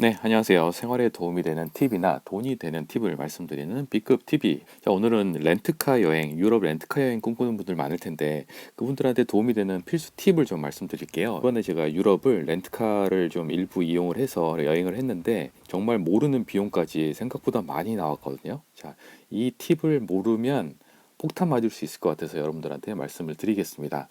네, 안녕하세요. 생활에 도움이 되는 팁이나 돈이 되는 팁을 말씀드리는 B급 TV. 자, 오늘은 렌트카 여행, 유럽 렌트카 여행 꿈꾸는 분들 많을 텐데 그분들한테 도움이 되는 필수 팁을 좀 말씀드릴게요. 이번에 제가 유럽을 렌트카를 좀 일부 이용을 해서 여행을 했는데 정말 모르는 비용까지 생각보다 많이 나왔거든요. 자, 이 팁을 모르면 폭탄 맞을 수 있을 것 같아서 여러분들한테 말씀을 드리겠습니다.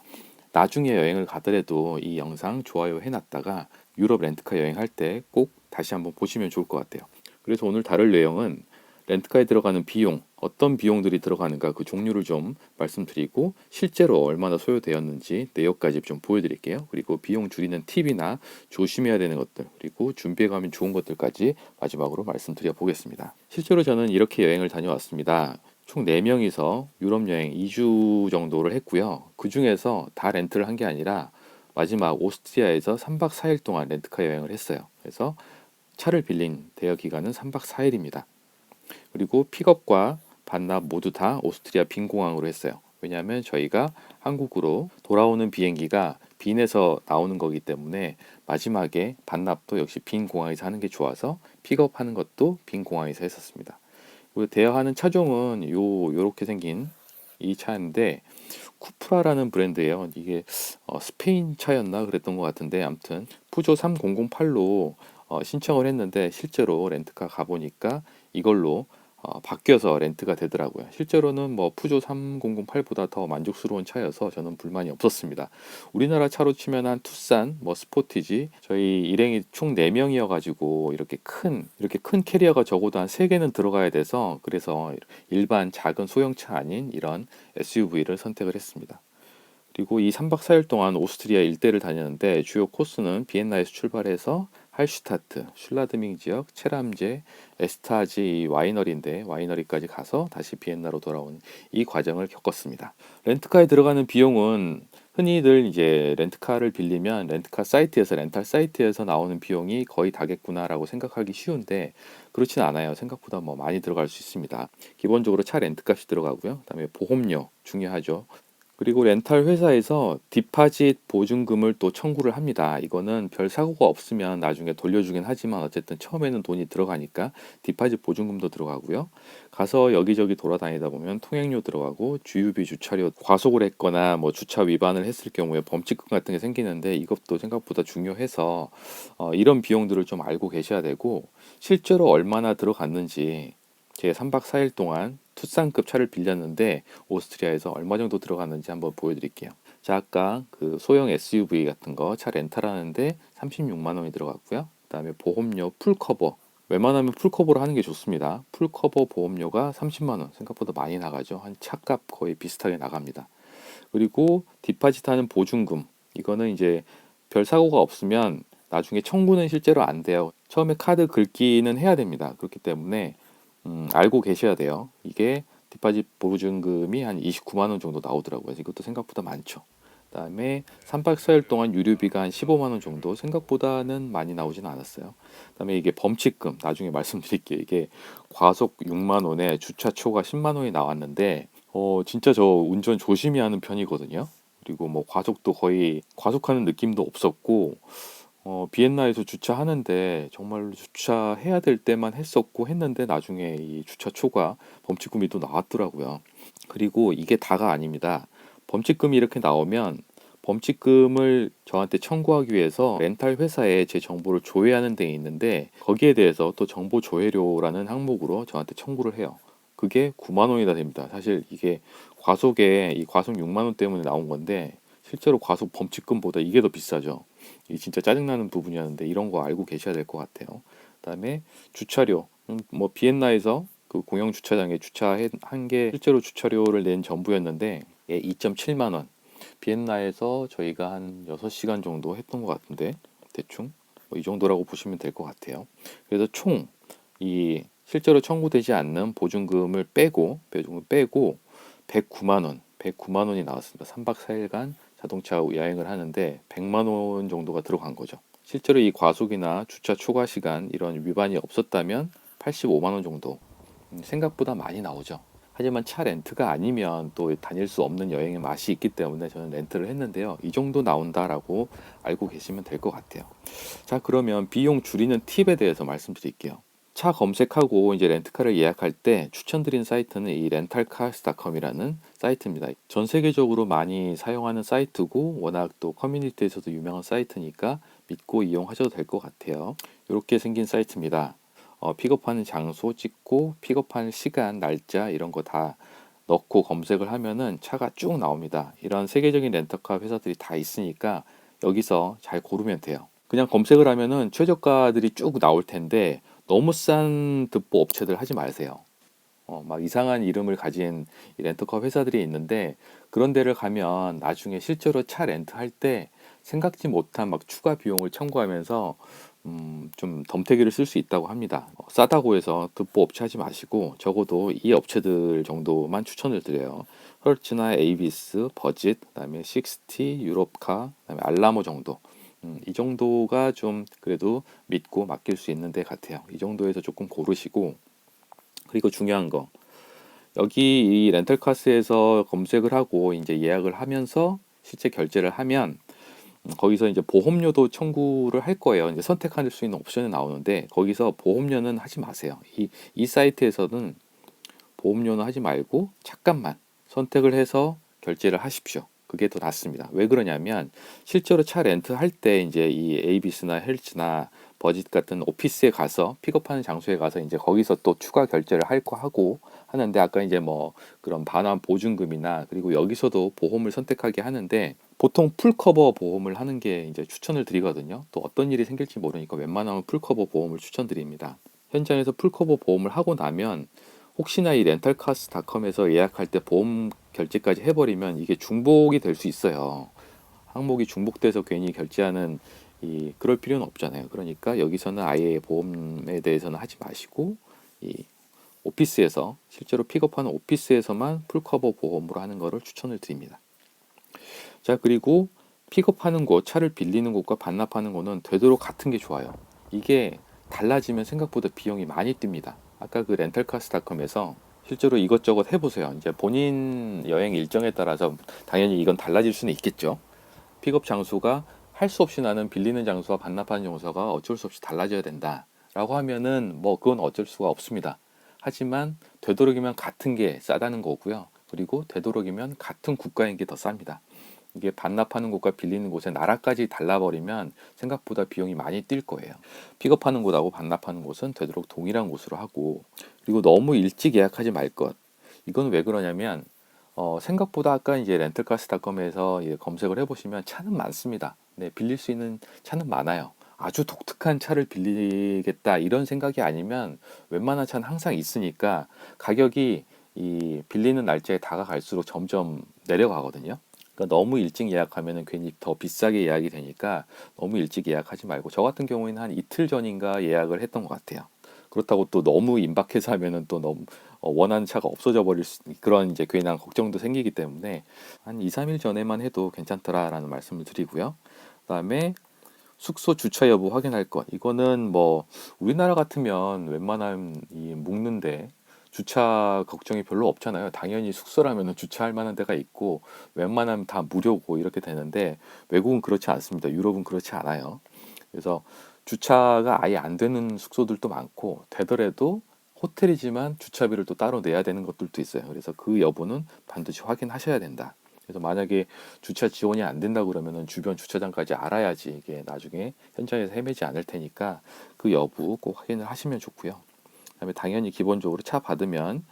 나중에 여행을 가더라도 이 영상 좋아요 해놨다가 유럽 렌트카 여행할 때 꼭 다시 한번 보시면 좋을 것 같아요. 그래서 오늘 다룰 내용은 렌트카에 들어가는 비용, 어떤 비용들이 들어가는가 그 종류를 좀 말씀드리고 실제로 얼마나 소요되었는지 내역까지 좀 보여드릴게요. 그리고 비용 줄이는 팁이나 조심해야 되는 것들 그리고 준비해가면 좋은 것들까지 마지막으로 말씀드려 보겠습니다. 실제로 저는 이렇게 여행을 다녀왔습니다. 총 4명이서 유럽 여행 2주 정도를 했고요. 그 중에서 다 렌트를 한 게 아니라 마지막 오스트리아에서 3박 4일 동안 렌트카 여행을 했어요. 그래서 차를 빌린 대여 기간은 3박 4일입니다. 그리고 픽업과 반납 모두 다 오스트리아 빈 공항으로 했어요. 왜냐하면 저희가 한국으로 돌아오는 비행기가 빈에서 나오는 거기 때문에 마지막에 반납도 역시 빈 공항에서 하는 게 좋아서 픽업하는 것도 빈 공항에서 했었습니다. 그리고 대여하는 차종은 요 요렇게 생긴 이 차인데 쿠프라라는 브랜드예요. 이게 어, 스페인 차였나 그랬던 것 같은데 아무튼 푸조 3008로 어, 신청을 했는데 실제로 렌트카 가보니까 이걸로 어, 바뀌어서 렌트가 되더라고요. 실제로는 뭐 푸조 3008보다 더 만족스러운 차여서 저는 불만이 없었습니다. 우리나라 차로 치면 한 투싼, 뭐 스포티지, 저희 일행이 총 4명이어 가지고 이렇게 큰 이렇게 큰 캐리어가 적어도 한 3개는 들어가야 돼서 그래서 일반 작은 소형차 아닌 이런 SUV를 선택을 했습니다. 그리고 이 3박 4일 동안 오스트리아 일대를 다녔는데 주요 코스는 비엔나에서 출발해서 할슈타트, 슐라드밍 지역, 체람제, 에스타지 와이너리인데 와이너리까지 가서 다시 비엔나로 돌아오는 이 과정을 겪었습니다. 렌트카에 들어가는 비용은 흔히들 이제 렌트카를 빌리면 렌트카 사이트에서 렌탈 사이트에서 나오는 비용이 거의 다겠구나라고 생각하기 쉬운데 그렇진 않아요. 생각보다 뭐 많이 들어갈 수 있습니다. 기본적으로 차 렌트값이 들어가고요. 그다음에 보험료 중요하죠. 그리고 렌탈 회사에서 디파짓 보증금을 또 청구를 합니다. 이거는 별 사고가 없으면 나중에 돌려주긴 하지만 어쨌든 처음에는 돈이 들어가니까 디파짓 보증금도 들어가고요. 가서 여기저기 돌아다니다 보면 통행료 들어가고 주유비 주차료 과속을 했거나 뭐 주차 위반을 했을 경우에 범칙금 같은 게 생기는데 이것도 생각보다 중요해서 어, 이런 비용들을 좀 알고 계셔야 되고 실제로 얼마나 들어갔는지 제 3박 4일 동안 투싼급 차를 빌렸는데 오스트리아에서 얼마 정도 들어갔는지 한번 보여드릴게요. 자 아까 그 소형 SUV 같은 거 차 렌탈하는데 36만 원이 들어갔고요. 그다음에 보험료 풀커버 웬만하면 풀커버로 하는 게 좋습니다. 풀커버 보험료가 30만 원 생각보다 많이 나가죠. 한 차값 거의 비슷하게 나갑니다. 그리고 디파짓 하는 보증금 이거는 이제 별 사고가 없으면 나중에 청구는 실제로 안 돼요. 처음에 카드 긁기는 해야 됩니다. 그렇기 때문에 음, 알고 계셔야 돼요. 이게 디파짓 보증금이 한 29만 원 정도 나오더라고요. 이것도 생각보다 많죠. 그다음에 3박 4일 동안 유류비가 한 15만 원 정도 생각보다는 많이 나오진 않았어요. 그다음에 이게 범칙금 나중에 말씀드릴게요. 이게 과속 6만 원에 주차 초과 10만 원이 나왔는데 어 진짜 저 운전 조심히 하는 편이거든요. 그리고 뭐 과속도 거의 과속하는 느낌도 없었고 어, 비엔나에서 주차하는데 정말 주차해야 될 때만 했었고 했는데 나중에 이 주차 초과 범칙금이 또 나왔더라고요. 그리고 이게 다가 아닙니다. 범칙금이 이렇게 나오면 범칙금을 저한테 청구하기 위해서 렌탈 회사에 제 정보를 조회하는 데 있는데 거기에 대해서 또 정보 조회료라는 항목으로 저한테 청구를 해요. 그게 9만 원이나 됩니다. 사실 이게 과속에 이 과속 6만 원 때문에 나온 건데 실제로 과속 범칙금보다 이게 더 비싸죠. 이 진짜 짜증나는 부분이었는데 이런 거 알고 계셔야 될 것 같아요. 그다음에 주차료, 음, 뭐 비엔나에서 그 공영 주차장에 주차한 게 실제로 주차료를 낸 전부였는데 예, 2.7만 원. 비엔나에서 저희가 한 6시간 정도 했던 것 같은데 대충 뭐 이 정도라고 보시면 될 것 같아요. 그래서 총 이 실제로 청구되지 않는 보증금을 빼고 보증금 빼고 109만 원, 109만 원이 나왔습니다. 3박 4일간 자동차 여행을 하는데 100만 원 정도가 들어간 거죠. 실제로 이 과속이나 주차 초과 시간 이런 위반이 없었다면 85만 원 정도 음, 생각보다 많이 나오죠. 하지만 차 렌트가 아니면 또 다닐 수 없는 여행의 맛이 있기 때문에 저는 렌트를 했는데요. 이 정도 나온다라고 알고 계시면 될 것 같아요. 자, 그러면 비용 줄이는 팁에 대해서 말씀드릴게요. 차 검색하고 이제 렌트카를 예약할 때 추천드린 사이트는 이 렌탈카스닷컴이라는 사이트입니다. 전 세계적으로 많이 사용하는 사이트고 워낙 또 커뮤니티에서도 유명한 사이트니까 믿고 이용하셔도 될 것 같아요. 이렇게 생긴 사이트입니다. 어, 픽업하는 장소 찍고 픽업하는 시간, 날짜 이런 거 다 넣고 검색을 하면은 차가 쭉 나옵니다. 이런 세계적인 렌터카 회사들이 다 있으니까 여기서 잘 고르면 돼요. 그냥 검색을 하면은 최저가들이 쭉 나올 텐데 너무 싼 듣보 업체들 하지 마세요. 어, 막 이상한 이름을 가진 이 렌터카 회사들이 있는데 그런 데를 가면 나중에 실제로 차 렌트할 때 생각지 못한 막 추가 비용을 청구하면서 음, 좀 덤태기를 쓸 수 있다고 합니다. 어, 싸다고 해서 듣보 업체 하지 마시고 적어도 이 업체들 정도만 추천을 드려요. 헐츠나 에이비스, 버짓, 그다음에 식스티, 유럽카, 그다음에 알라모 정도. 음, 이 정도가 좀 그래도 믿고 맡길 수 있는 데 같아요. 이 정도에서 조금 고르시고 그리고 중요한 거 여기 이 렌탈카스에서 검색을 하고 이제 예약을 하면서 실제 결제를 하면 음, 거기서 이제 보험료도 청구를 할 거예요. 이제 선택할 수 있는 옵션이 나오는데 거기서 보험료는 하지 마세요. 이, 이 사이트에서는 보험료는 하지 말고 잠깐만 선택을 해서 결제를 하십시오. 그게 더 낫습니다. 왜 그러냐면 실제로 차 렌트 할 때 이제 이 에이비스나 헬츠나 버짓 같은 오피스에 가서 픽업하는 장소에 가서 이제 거기서 또 추가 결제를 할 거 하고 하는데 아까 이제 뭐 그런 반환 보증금이나 그리고 여기서도 보험을 선택하게 하는데 보통 풀커버 보험을 하는 게 이제 추천을 드리거든요. 또 어떤 일이 생길지 모르니까 웬만하면 풀커버 보험을 추천드립니다. 현장에서 풀커버 보험을 하고 나면 혹시나 이 렌탈카스닷컴에서 예약할 때 보험 결제까지 해버리면 이게 중복이 될 수 있어요. 항목이 중복돼서 괜히 결제하는 이 그럴 필요는 없잖아요. 그러니까 여기서는 아예 보험에 대해서는 하지 마시고 이 오피스에서 실제로 픽업하는 오피스에서만 풀커버 보험으로 하는 것을 추천을 드립니다. 자 그리고 픽업하는 곳, 차를 빌리는 곳과 반납하는 곳은 되도록 같은 게 좋아요. 이게 달라지면 생각보다 비용이 많이 듭니다. 아까 그 렌탈카스닷컴에서 실제로 이것저것 해보세요. 이제 본인 여행 일정에 따라서 당연히 이건 달라질 수는 있겠죠. 픽업 장소가 할 수 없이 나는 빌리는 장소와 반납하는 장소가 어쩔 수 없이 달라져야 된다라고 하면은 뭐 그건 어쩔 수가 없습니다. 하지만 되도록이면 같은 게 싸다는 거고요. 그리고 되도록이면 같은 국가인 게 더 쌉니다. 이게 반납하는 곳과 빌리는 곳의 나라까지 달라버리면 생각보다 비용이 많이 뛸 거예요. 픽업하는 곳하고 반납하는 곳은 되도록 동일한 곳으로 하고 그리고 너무 일찍 예약하지 말 것. 이건 왜 그러냐면 어, 생각보다 아까 이제 렌트카스닷컴에서 검색을 해보시면 차는 많습니다. 네, 빌릴 수 있는 차는 많아요. 아주 독특한 차를 빌리겠다 이런 생각이 아니면 웬만한 차는 항상 있으니까 가격이 이 빌리는 날짜에 다가갈수록 점점 내려가거든요. 그러니까 너무 일찍 예약하면 괜히 더 비싸게 예약이 되니까 너무 일찍 예약하지 말고 저 같은 경우에는 한 이틀 전인가 예약을 했던 것 같아요. 그렇다고 또 너무 임박해서 하면은 또 너무 어, 원하는 차가 없어져 버릴 수, 그런 이제 괜한 걱정도 생기기 때문에 한 2, 3일 전에만 해도 괜찮더라라는 말씀을 드리고요. 그다음에 숙소 주차 여부 확인할 것. 이거는 뭐 우리나라 같으면 웬만하면 이 묵는데 주차 걱정이 별로 없잖아요. 당연히 숙소라면 주차할 만한 데가 있고 웬만하면 다 무료고 이렇게 되는데 외국은 그렇지 않습니다. 유럽은 그렇지 않아요. 그래서 주차가 아예 안 되는 숙소들도 많고 되더라도 호텔이지만 주차비를 또 따로 내야 되는 것들도 있어요. 그래서 그 여부는 반드시 확인하셔야 된다. 그래서 만약에 주차 지원이 안 된다 그러면은 주변 주차장까지 알아야지 이게 나중에 현장에서 헤매지 않을 테니까 그 여부 꼭 확인을 하시면 좋고요. 그다음에 당연히 기본적으로 차 받으면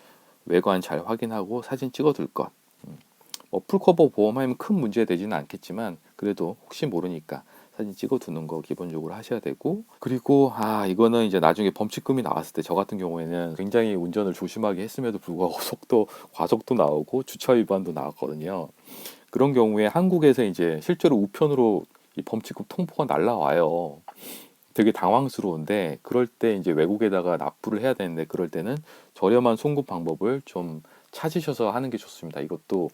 외관 잘 확인하고 사진 찍어둘 것. 음. 뭐 풀커버 보험하면 큰 문제 되지는 않겠지만 그래도 혹시 모르니까 사진 찍어두는 거 기본적으로 하셔야 되고 그리고 아 이거는 이제 나중에 범칙금이 나왔을 때 저 같은 경우에는 굉장히 운전을 조심하게 했음에도 불구하고 속도 과속도 나오고 주차 위반도 나왔거든요. 그런 경우에 한국에서 이제 실제로 우편으로 이 범칙금 통보가 날라와요. 되게 당황스러운데 그럴 때 이제 외국에다가 납부를 해야 되는데 그럴 때는 저렴한 송금 방법을 좀 찾으셔서 하는 게 좋습니다. 이것도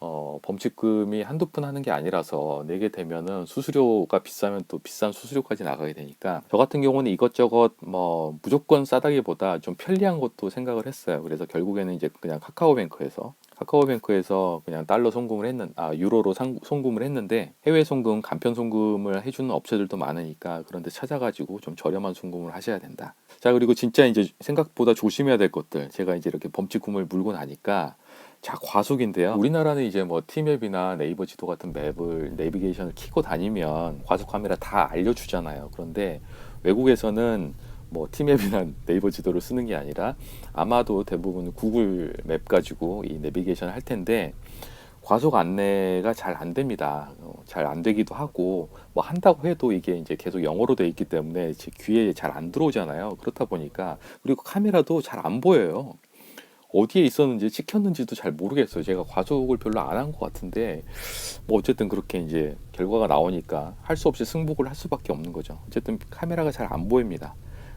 어, 범칙금이 한두 푼 하는 게 아니라서 내게 되면은 수수료가 비싸면 또 비싼 수수료까지 나가게 되니까 저 같은 경우는 이것저것 뭐 무조건 싸다기보다 좀 편리한 것도 생각을 했어요. 그래서 결국에는 이제 그냥 카카오뱅크에서 카카오뱅크에서 그냥 달러 송금을 했는 아 유로로 상, 송금을 했는데 해외 송금 간편 송금을 해주는 업체들도 많으니까 그런데 찾아가지고 좀 저렴한 송금을 하셔야 된다. 자 그리고 진짜 이제 생각보다 조심해야 될 것들 제가 이제 이렇게 범칙금을 물고 나니까 자 과속인데요. 우리나라는 이제 뭐 티맵이나 네이버 지도 같은 맵을 내비게이션을 키고 다니면 과속 카메라 다 알려주잖아요. 그런데 외국에서는 뭐 티맵이나 네이버 지도를 쓰는 게 아니라 아마도 대부분 구글 맵 가지고 이 내비게이션 할 텐데 과속 안내가 잘 안 됩니다. 어, 잘안 되기도 하고 뭐 한다고 해도 이게 이제 계속 영어로 돼 있기 때문에 제 귀에 잘 안 들어오잖아요. 그렇다 보니까 그리고 카메라도 잘 안 보여요. 어디에 있었는지 찍혔는지도 잘 모르겠어요. 제가 과속을 별로 안 한 것 같은데 뭐 어쨌든 그렇게 이제 결과가 나오니까 할 수 없이 승복을 할 수밖에 없는 거죠. 어쨌든 카메라가 잘 안 보입니다.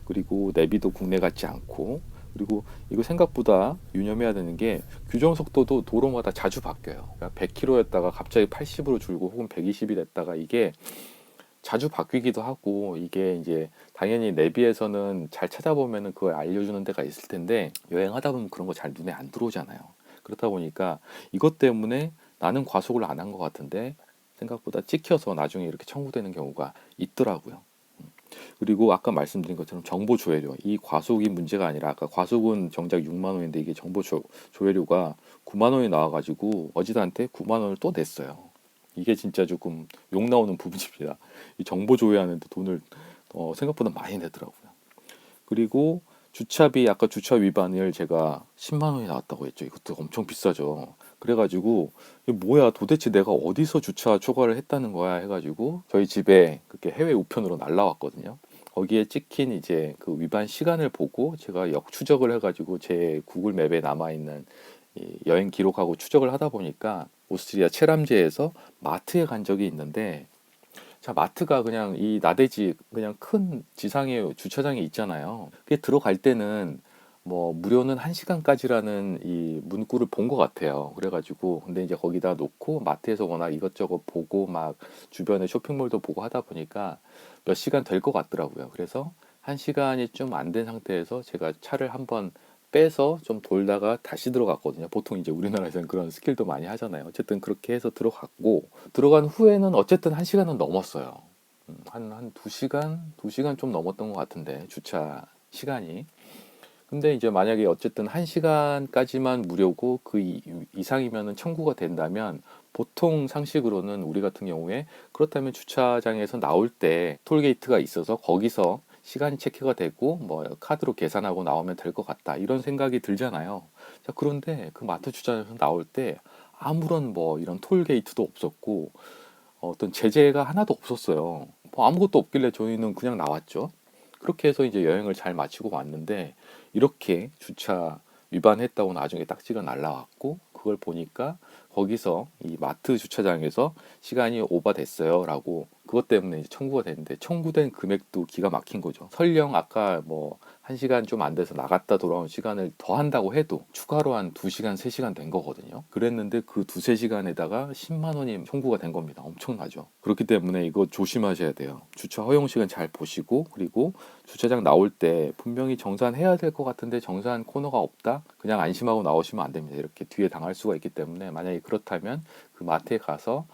그리고 내비도 국내 같지 않고 그리고 이거 생각보다 유념해야 되는 게 규정 속도도 도로마다 자주 바뀌어요. 그러니까 100km였다가 갑자기 80으로 줄고 혹은 120이 됐다가 이게 자주 바뀌기도 하고 이게 이제 당연히 내비에서는 잘 찾아보면은 그걸 알려주는 데가 있을 텐데 여행하다 보면 그런 거 잘 눈에 안 들어오잖아요. 그렇다 보니까 이것 때문에 나는 과속을 안 한 것 같은데 생각보다 찍혀서 나중에 이렇게 청구되는 경우가 있더라고요. 음. 그리고 아까 말씀드린 것처럼 정보 조회료 이 과속이 문제가 아니라 아까 과속은 정작 6만 원인데 이게 정보 조, 조회료가 9만 원이 나와가지고 어지한테 9만 원을 또 냈어요. 이게 진짜 조금 욕 나오는 부분입니다. 이 정보 조회하는데 돈을 어, 생각보다 많이 내더라고요. 그리고 주차비 아까 주차 위반을 제가 10만 원이 나왔다고 했죠. 이것도 엄청 비싸죠. 그래가지고 뭐야 도대체 내가 어디서 주차 초과를 했다는 거야 해가지고 저희 집에 그렇게 해외 우편으로 날라왔거든요. 거기에 찍힌 이제 그 위반 시간을 보고 제가 역 추적을 해가지고 제 구글 맵에 남아 있는 여행 기록하고 추적을 하다 보니까 오스트리아 체람제에서 마트에 간 적이 있는데 자 마트가 그냥 이 나대지 그냥 큰 지상에 주차장에 있잖아요. 그게 들어갈 때는 뭐 무료는 1시간까지라는 이 문구를 본 것 같아요. 그래가지고 근데 이제 거기다 놓고 마트에서 워낙 이것저것 보고 막 주변에 쇼핑몰도 보고 하다 보니까 몇 시간 될 것 같더라고요. 그래서 1시간이 좀 안 된 상태에서 제가 차를 한번 빼서 좀 돌다가 다시 들어갔거든요. 보통 이제 우리나라에서는 그런 스킬도 많이 하잖아요. 어쨌든 그렇게 해서 들어갔고 들어간 후에는 어쨌든 한 시간은 넘었어요. 음, 한, 한 두 시간, 두 시간 좀 넘었던 것 같은데 주차 시간이. 근데 이제 만약에 어쨌든 한 시간까지만 무료고 그 이상이면은 청구가 된다면 보통 상식으로는 우리 같은 경우에 그렇다면 주차장에서 나올 때 톨게이트가 있어서 거기서 시간이 체크가 되고 뭐 카드로 계산하고 나오면 될 것 같다 이런 생각이 들잖아요. 자 그런데 그 마트 주차장에서 나올 때 아무런 뭐 이런 톨게이트도 없었고 어떤 제재가 하나도 없었어요. 뭐 아무것도 없길래 저희는 그냥 나왔죠. 그렇게 해서 이제 여행을 잘 마치고 왔는데 이렇게 주차 위반했다고 나중에 딱지가 날라왔고 그걸 보니까 거기서 이 마트 주차장에서 시간이 오버됐어요 라고 그것 때문에 청구가 됐는데 청구된 금액도 기가 막힌 거죠. 설령 아까 뭐 1시간 좀 안 돼서 나갔다 돌아온 시간을 더 한다고 해도 추가로 한 2시간, 3시간 된 거거든요. 그랬는데 그 두세 시간에다가 10만 원이 청구가 된 겁니다. 엄청나죠. 그렇기 때문에 이거 조심하셔야 돼요. 주차 허용 시간 잘 보시고 그리고 주차장 나올 때 분명히 정산해야 될 것 같은데 정산 코너가 없다? 그냥 안심하고 나오시면 안 됩니다. 이렇게 뒤에 당할 수가 있기 때문에 만약에 그렇다면 그 마트에 가서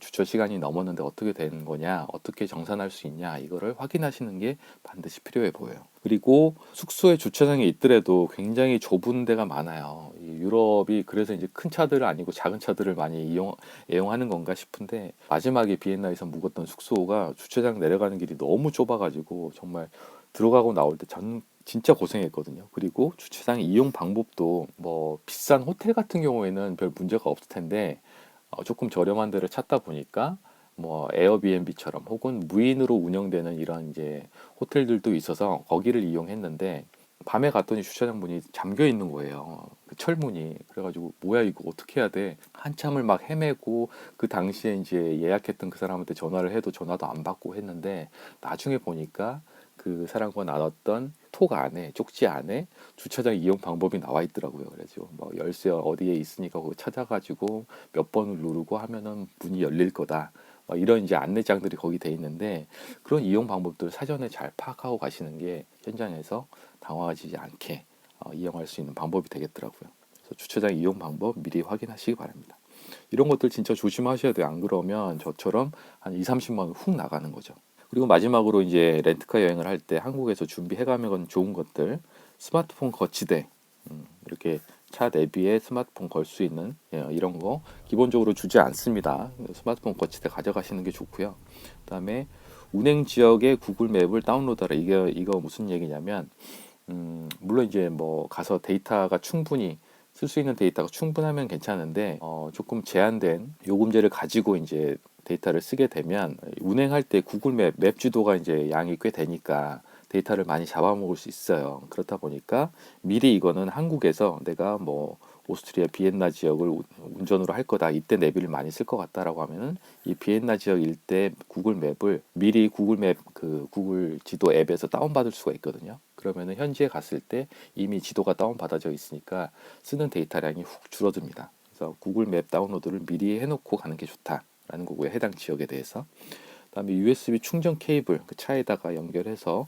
주차 시간이 넘었는데 어떻게 되는 거냐, 어떻게 정산할 수 있냐, 이거를 확인하시는 게 반드시 필요해 보여요. 그리고 숙소에 주차장에 있더라도 굉장히 좁은 데가 많아요. 유럽이 그래서 이제 큰 차들을 아니고 작은 차들을 많이 이용, 애용하는 건가 싶은데 마지막에 비엔나에서 묵었던 숙소가 주차장 내려가는 길이 너무 좁아가지고 정말 들어가고 나올 때 전 진짜 고생했거든요. 그리고 주차장 이용 방법도 뭐 비싼 호텔 같은 경우에는 별 문제가 없을 텐데 어, 조금 저렴한 데를 찾다 보니까 뭐 에어비앤비처럼 혹은 무인으로 운영되는 이런 이제 호텔들도 있어서 거기를 이용했는데 밤에 갔더니 주차장 문이 잠겨 있는 거예요. 그 철문이. 그래가지고 뭐야 이거 어떻게 해야 돼? 한참을 막 헤매고 그 당시에 이제 예약했던 그 사람한테 전화를 해도 전화도 안 받고 했는데 나중에 보니까 그 사람과 나눴던 폭 안에 쪽지 안에 주차장 이용 방법이 나와 있더라고요. 그래서 뭐 열쇠 어디에 있으니까 그거 찾아가지고 몇 번을 누르고 하면은 문이 열릴 거다. 뭐 이런 이제 안내장들이 거기 돼 있는데 그런 이용 방법들을 사전에 잘 파악하고 가시는 게 현장에서 당황하지 않게 어, 이용할 수 있는 방법이 되겠더라고요. 그래서 주차장 이용 방법 미리 확인하시기 바랍니다. 이런 것들 진짜 조심하셔야 돼요. 안 그러면 저처럼 한 2, 30만 원 훅 나가는 거죠. 그리고 마지막으로 이제 렌트카 여행을 할 때 한국에서 준비해 가면 좋은 것들 스마트폰 거치대 음, 이렇게 차 내비에 스마트폰 걸 수 있는 예, 이런 거 기본적으로 주지 않습니다. 스마트폰 거치대 가져가시는 게 좋고요. 그다음에 운행 지역의 구글 맵을 다운로드하라. 이게 이거 무슨 얘기냐면 음, 물론 이제 뭐 가서 데이터가 충분히 쓸 수 있는 데이터가 충분하면 괜찮은데 어, 조금 제한된 요금제를 가지고 이제 데이터를 쓰게 되면 운행할 때 구글 맵, 맵 주도가 이제 양이 꽤 되니까 데이터를 많이 잡아먹을 수 있어요. 그렇다 보니까 미리 이거는 한국에서 내가 뭐 오스트리아 비엔나 지역을 우- 운전으로 할 거다. 이때 내비를 많이 쓸 것 같다라고 하면은 이 비엔나 지역 일대 구글 맵을 미리 구글 맵 그 구글 지도 앱에서 다운 받을 수가 있거든요. 그러면은 현지에 갔을 때 이미 지도가 다운 받아져 있으니까 쓰는 데이터량이 훅 줄어듭니다. 그래서 구글 맵 다운로드를 미리 해놓고 가는 게 좋다 라는 거고요. 해당 지역에 대해서. 그다음에 USB 충전 케이블 그 차에다가 연결해서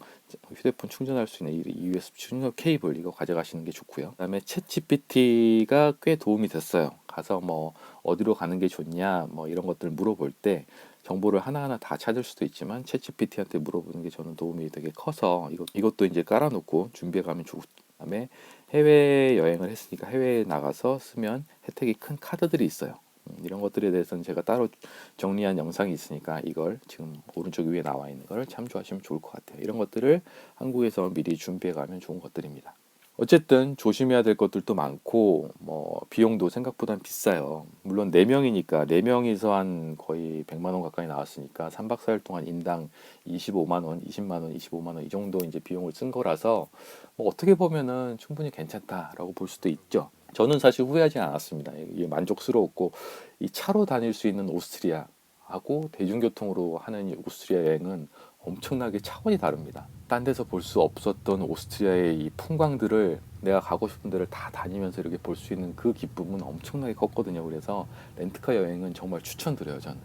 휴대폰 충전할 수 있는 이 USB 충전 케이블 이거 가져가시는 게 좋고요. 그다음에 챗 GPT가 꽤 도움이 됐어요. 가서 뭐 어디로 가는 게 좋냐 뭐 이런 것들 물어볼 때 정보를 하나하나 다 찾을 수도 있지만 챗 GPT한테 물어보는 게 저는 도움이 되게 커서 이것 이것도 이제 깔아놓고 준비해 가면 좋고 그다음에 해외 여행을 했으니까 해외에 나가서 쓰면 혜택이 큰 카드들이 있어요. 음, 이런 것들에 대해서는 제가 따로 정리한 영상이 있으니까 이걸 지금 오른쪽 위에 나와 있는 걸 참조하시면 좋을 것 같아요. 이런 것들을 한국에서 미리 준비해 가면 좋은 것들입니다. 어쨌든 조심해야 될 것들도 많고 뭐 비용도 생각보다 비싸요. 물론 4명이니까 4명이서 한 거의 100만 원 가까이 나왔으니까 3박 4일 동안 인당 25만 원, 20만 원, 25만 원 이 정도 이제 비용을 쓴 거라서 뭐 어떻게 보면은 충분히 괜찮다라고 볼 수도 있죠. 저는 사실 후회하지 않았습니다. 이게 만족스러웠고 이 차로 다닐 수 있는 오스트리아하고 대중교통으로 하는 이 오스트리아 여행은 엄청나게 차원이 다릅니다. 딴 데서 볼 수 없었던 오스트리아의 이 풍광들을 내가 가고 싶은 데를 다 다니면서 이렇게 볼 수 있는 그 기쁨은 엄청나게 컸거든요. 그래서 렌트카 여행은 정말 추천드려요. 저는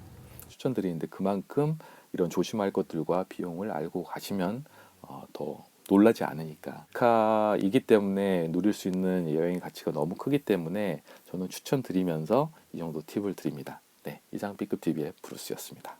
추천드리는데 그만큼 이런 조심할 것들과 비용을 알고 가시면 어, 더 놀라지 않으니까 렌트카이기 때문에 누릴 수 있는 여행의 가치가 너무 크기 때문에 저는 추천드리면서 이 정도 팁을 드립니다. 네, 이상 B급 TV의 브루스였습니다.